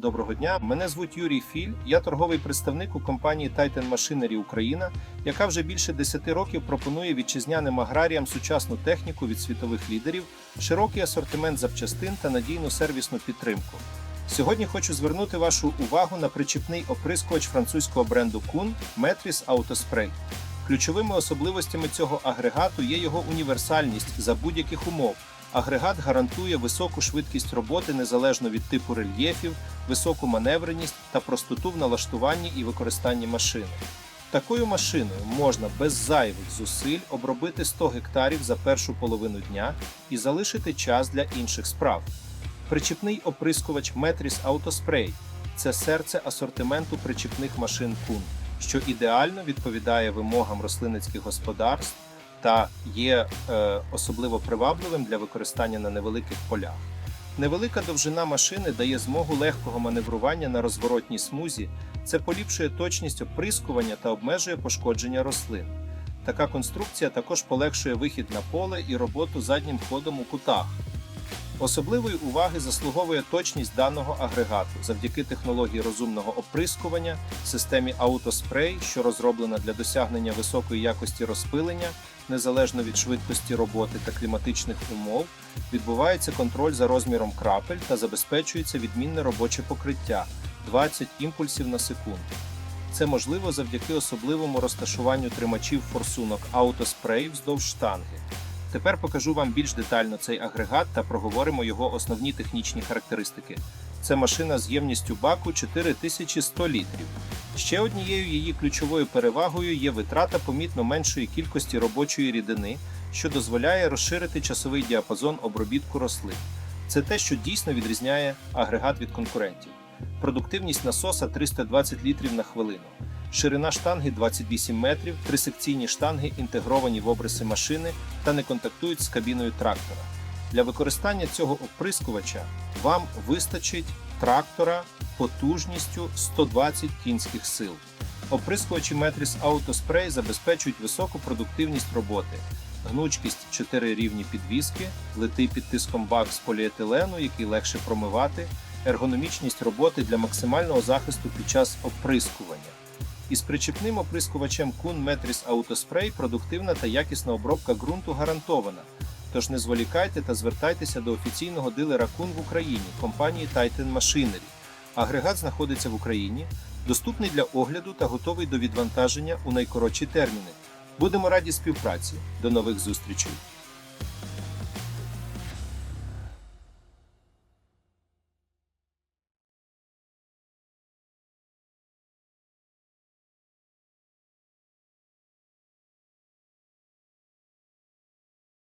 Доброго дня, мене звуть Юрій Філь. Я торговий представник у компанії Titan Machinery Україна, яка вже більше 10 років пропонує вітчизняним аграріям сучасну техніку від світових лідерів, широкий асортимент запчастин та надійну сервісну підтримку. Сьогодні хочу звернути вашу увагу на причіпний оприскувач французького бренду Kuhn Metris Autospray. Ключовими особливостями цього агрегату є його універсальність за будь-яких умов. Агрегат гарантує високу швидкість роботи незалежно від типу рельєфів, високу маневреність та простоту в налаштуванні і використанні машини. Такою машиною можна без зайвих зусиль обробити 100 гектарів за першу половину дня і залишити час для інших справ. Причіпний оприскувач Metris Autospray – це серце асортименту причіпних машин Kuhn, що ідеально відповідає вимогам рослинницьких господарств та є е, особливо привабливим для використання на невеликих полях. Невелика довжина машини дає змогу легкого маневрування на розворотній смузі. Це поліпшує точність оприскування та обмежує пошкодження рослин. Така конструкція також полегшує вихід на поле і роботу заднім ходом у кутах. Особливої уваги заслуговує точність даного агрегату завдяки технології розумного оприскування, системі AutoSpray, що розроблена для досягнення високої якості розпилення, незалежно від швидкості роботи та кліматичних умов, відбувається контроль за розміром крапель та забезпечується відмінне робоче покриття 20 імпульсів на секунду. Це можливо завдяки особливому розташуванню тримачів форсунок AutoSpray вздовж штанги. Тепер покажу вам більш детально цей агрегат та проговоримо його основні технічні характеристики. Це машина з ємністю баку 4100 літрів. Ще однією її ключовою перевагою є витрата помітно меншої кількості робочої рідини, що дозволяє розширити часовий діапазон обробітку рослин. Це те, що дійсно відрізняє агрегат від конкурентів. Продуктивність насоса 320 літрів на хвилину. Ширина штанги 28 метрів, трисекційні штанги інтегровані в обриси машини та не контактують з кабіною трактора. Для використання цього оприскувача вам вистачить трактора потужністю 120 кінських сил. Оприскувачі Metris Autospray забезпечують високу продуктивність роботи, гнучкість 4 рівні підвіски, литий під тиском бак з поліетилену, який легше промивати, ергономічність роботи для максимального захисту під час оприскування. Із причіпним оприскувачем Kuhn Metris Autospray продуктивна та якісна обробка ґрунту гарантована. Тож не зволікайте та звертайтеся до офіційного дилера Kuhn в Україні компанії Titan Machinery. Агрегат знаходиться в Україні, доступний для огляду та готовий до відвантаження у найкоротші терміни. Будемо раді співпраці. До нових зустрічей!